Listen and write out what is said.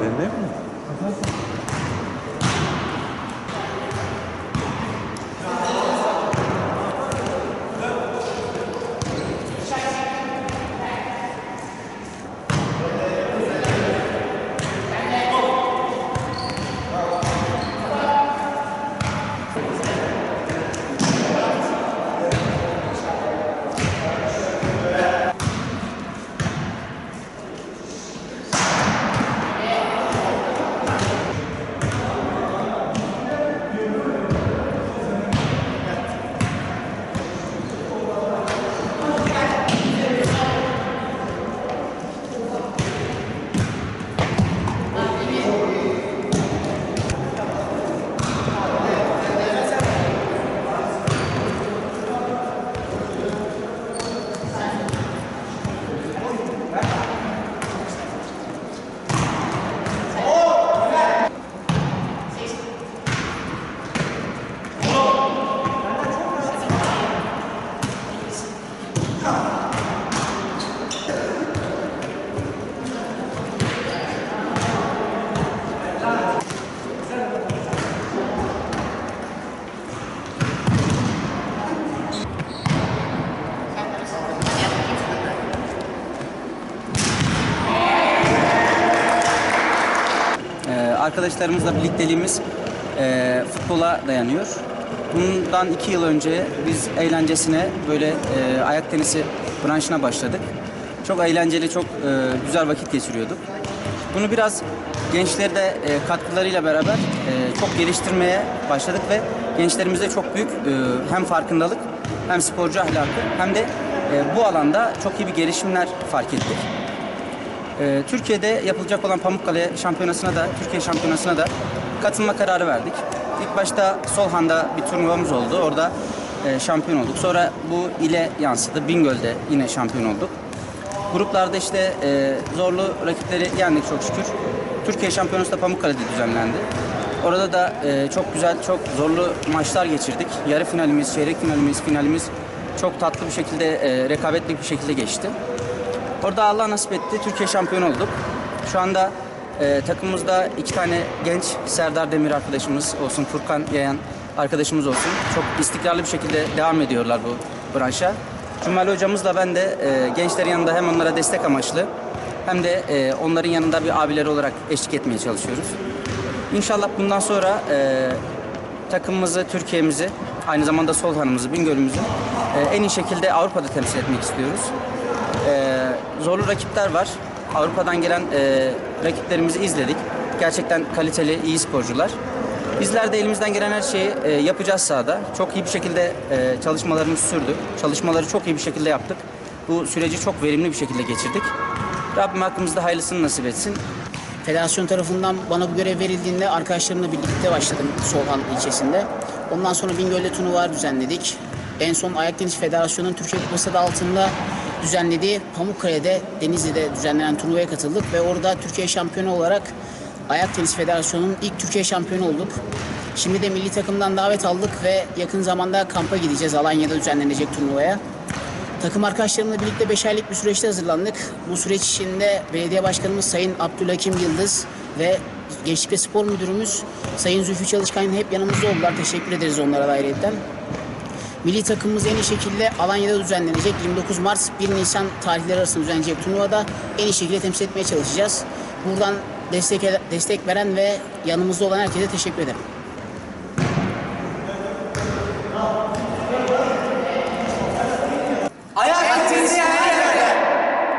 Ben ne mi? Arkadaşlarımızla birlikteliğimiz e, futbola dayanıyor. Bundan iki yıl önce biz eğlencesine böyle e, ayak tenisi branşına başladık. Çok eğlenceli, çok e, güzel vakit geçiriyorduk. Bunu biraz gençlere de e, katkılarıyla beraber e, çok geliştirmeye başladık ve gençlerimizde çok büyük e, hem farkındalık hem sporcu ahlakı hem de e, bu alanda çok iyi bir gelişimler fark ettik. Ee, Türkiye'de yapılacak olan Pamukkale Şampiyonası'na da, Türkiye Şampiyonası'na da katılma kararı verdik. İlk başta Solhan'da bir turnuvamız oldu. Orada e, şampiyon olduk. Sonra bu ile yansıdı. Bingöl'de yine şampiyon olduk. Gruplarda işte e, zorlu rakipleri yendik çok şükür. Türkiye Şampiyonası da Pamukkale'de düzenlendi. Orada da e, çok güzel, çok zorlu maçlar geçirdik. Yarı finalimiz, çeyrek finalimiz, finalimiz çok tatlı bir şekilde, rekabetli bir şekilde geçti. Orada Allah nasip etti. Türkiye şampiyonu olduk. Şu anda e, takımımızda iki tane genç Serdar Demir arkadaşımız olsun, Furkan Yayan arkadaşımız olsun. Çok istikrarlı bir şekilde devam ediyorlar bu branşa. Cumali hocamızla ben de e, gençlerin yanında hem onlara destek amaçlı hem de e, onların yanında bir abileri olarak eşlik etmeye çalışıyoruz. İnşallah bundan sonra e, takımımızı, Türkiye'mizi, aynı zamanda Solhan'ımızı, Bingöl'ümüzü e, en iyi şekilde Avrupa'da temsil etmek istiyoruz. Ee, zorlu rakipler var. Avrupa'dan gelen e, rakiplerimizi izledik. Gerçekten kaliteli, iyi sporcular. Bizler de elimizden gelen her şeyi e, yapacağız sahada. Çok iyi bir şekilde e, çalışmalarımız sürdü. Çalışmaları çok iyi bir şekilde yaptık. Bu süreci çok verimli bir şekilde geçirdik. Rabbim hakkımızda hayırlısını nasip etsin. Federasyon tarafından bana bu görev verildiğinde arkadaşlarımla birlikte başladım Solhan ilçesinde. Ondan sonra Bingöl'de turnuvalar düzenledik. En son Ayak Tenis Federasyonu'nun Türkiye Kupası adı altında düzenlediği Pamukkale'de Denizli'de düzenlenen turnuvaya katıldık ve orada Türkiye şampiyonu olarak Ayak Tenis Federasyonu'nun ilk Türkiye şampiyonu olduk. Şimdi de milli takımdan davet aldık ve yakın zamanda kampa gideceğiz Alanya'da düzenlenecek turnuvaya. Takım arkadaşlarımla birlikte 5 aylık bir süreçte hazırlandık. Bu süreç içinde belediye başkanımız Sayın Abdülhakim Yıldız ve Gençlik ve Spor Müdürümüz Sayın Zülfü Çalışkan hep yanımızda oldular. Teşekkür ederiz onlara da ayrıyetten. Milli takımımız en iyi şekilde Alanya'da düzenlenecek. 29 Mart 1 Nisan tarihleri arasında düzenlenecek turnuvada en iyi şekilde temsil etmeye çalışacağız. Buradan destek, destek veren ve yanımızda olan herkese teşekkür ederim.